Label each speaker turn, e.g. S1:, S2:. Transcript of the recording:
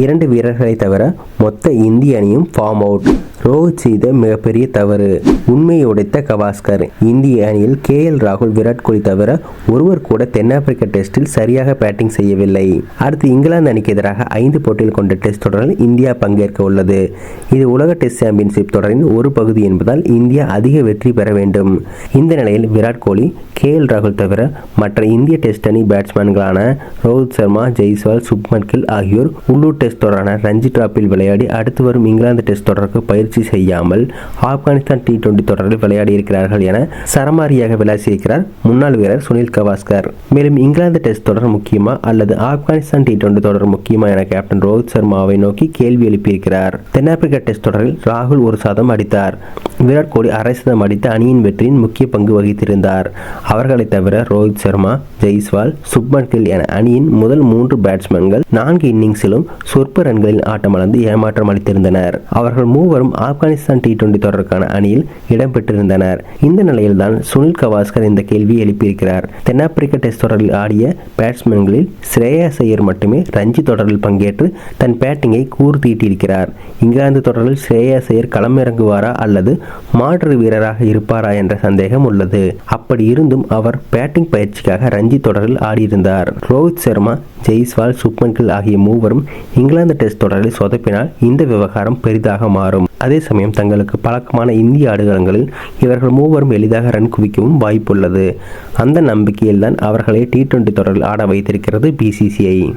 S1: இரண்டு வீரர்களை தவிர மொத்த இந்திய அணியும் ஃபார்ம் அவுட் ரோஹித் செய்த மிகப்பெரிய தவறு. உண்மையை உடைத்த கவாஸ்கர். இந்திய அணியில் கே. எல். ராகுல் விராட் கோலி தவிர ஒருவர் கூட தென்னாப்பிரிக்க டெஸ்டில் சரியாக பேட்டிங் செய்யவில்லை. அடுத்து இங்கிலாந்து அணிக்கு எதிராக ஐந்து போட்டிகள் கொண்ட டெஸ்ட் தொடரில் இந்தியா பங்கேற்க உள்ளது. இது உலக டெஸ்ட் சாம்பியன்ஷிப் தொடரின் ஒரு பகுதி என்பதால் இந்தியா அதிக வெற்றி பெற வேண்டும். இந்த நிலையில் விராட் கோலி கே. எல். ராகுல் தவிர மற்ற இந்திய டெஸ்ட் அணி பேட்ஸ்மேன்களான ரோஹித் சர்மா ஜெய்ஸ்வால் சுப்மன் கில் ஆகியோர் உள்ளூர் டெஸ்ட் தொடரான ரஞ்சி டிராப்பில் விளையாடி அடுத்து வரும் இங்கிலாந்து டெஸ்ட் தொடருக்கு பயிற்சி செய்யாமல் ஆப்கானிஸ்தான் டி டுவெண்டி தொடரில் விளையாடி இருக்கிறார்கள் என சரமாரியாக விளாசியிருக்கிறார் முன்னாள் வீரர் சுனில் கவாஸ்கர். மேலும் இங்கிலாந்து டெஸ்ட் தொடர் முக்கியமா அல்லது ஆப்கானிஸ்தான் டி டுவெண்டி தொடர் முக்கியமா என கேப்டன் ரோஹித் சர்மாவை நோக்கி கேள்வி எழுப்பியிருக்கிறார். தென்னாப்பிரிக்கா டெஸ்ட் தொடரில் ராகுல் ஒரு சதம் அடித்தார். விராட் கோலி அரைசதம் அடித்து அணியின் வெற்றியின் முக்கிய பங்கு வகித்திருந்தார். அவர்களை தவிர ரோஹித் சர்மா ஜெய்ஸ்வால் சுப்மன் கில் என அணியின் முதல் மூன்று பேட்ஸ்மேன்கள் நான்கு இன்னிங்ஸிலும் சொற்ப ரன்களில் ஆட்டமளந்து ஏமாற்றம் அளித்திருந்தனர். அவர்கள் மூவரும் ஆப்கானிஸ்தான் டி டுவெண்டி தொடருக்கான அணியில் இடம்பெற்றிருந்தனர் இந்த நிலையில்தான் சுனில் கவாஸ்கர் இந்த கேள்வியை எழுப்பியிருக்கிறார். தென்னாப்பிரிக்க டெஸ்ட் தொடரில் ஆடிய பேட்ஸ்மேன்களில் ஸ்ரேயா ஐயர் மட்டுமே ரஞ்சி தொடரில் பங்கேற்று தன் பேட்டிங்கை கூறு தீட்டியிருக்கிறார் இங்கிலாந்து தொடரில் ஸ்ரேயா ஐயர் களமிறங்குவாரா அல்லது மாற்று வீரராக இருப்பாரா என்ற சந்தேகம் உள்ளது. அப்படி இருந்தும் அவர் பேட்டிங் பயிற்சிக்காக ரஞ்சி தொடரில் ஆடியிருந்தார். ரோஹித் சர்மா ஜெய்ஸ்வால் சுப்மன் கில் ஆகிய மூவரும் இங்கிலாந்து டெஸ்ட் தொடரில் சொதப்பினால் இந்த விவகாரம் பெரிதாக மாறும். அதே சமயம் தங்களுக்கு பழக்கமான இந்திய ஆடுகளங்களில் இவர்கள் மூவரும் எளிதாக ரன் குவிக்கவும் வாய்ப்புள்ளது. அந்த நம்பிக்கையில்தான் அவர்களை டி டுவெண்டி தொடரில் ஆட வைத்திருக்கிறது பிசிசிஐ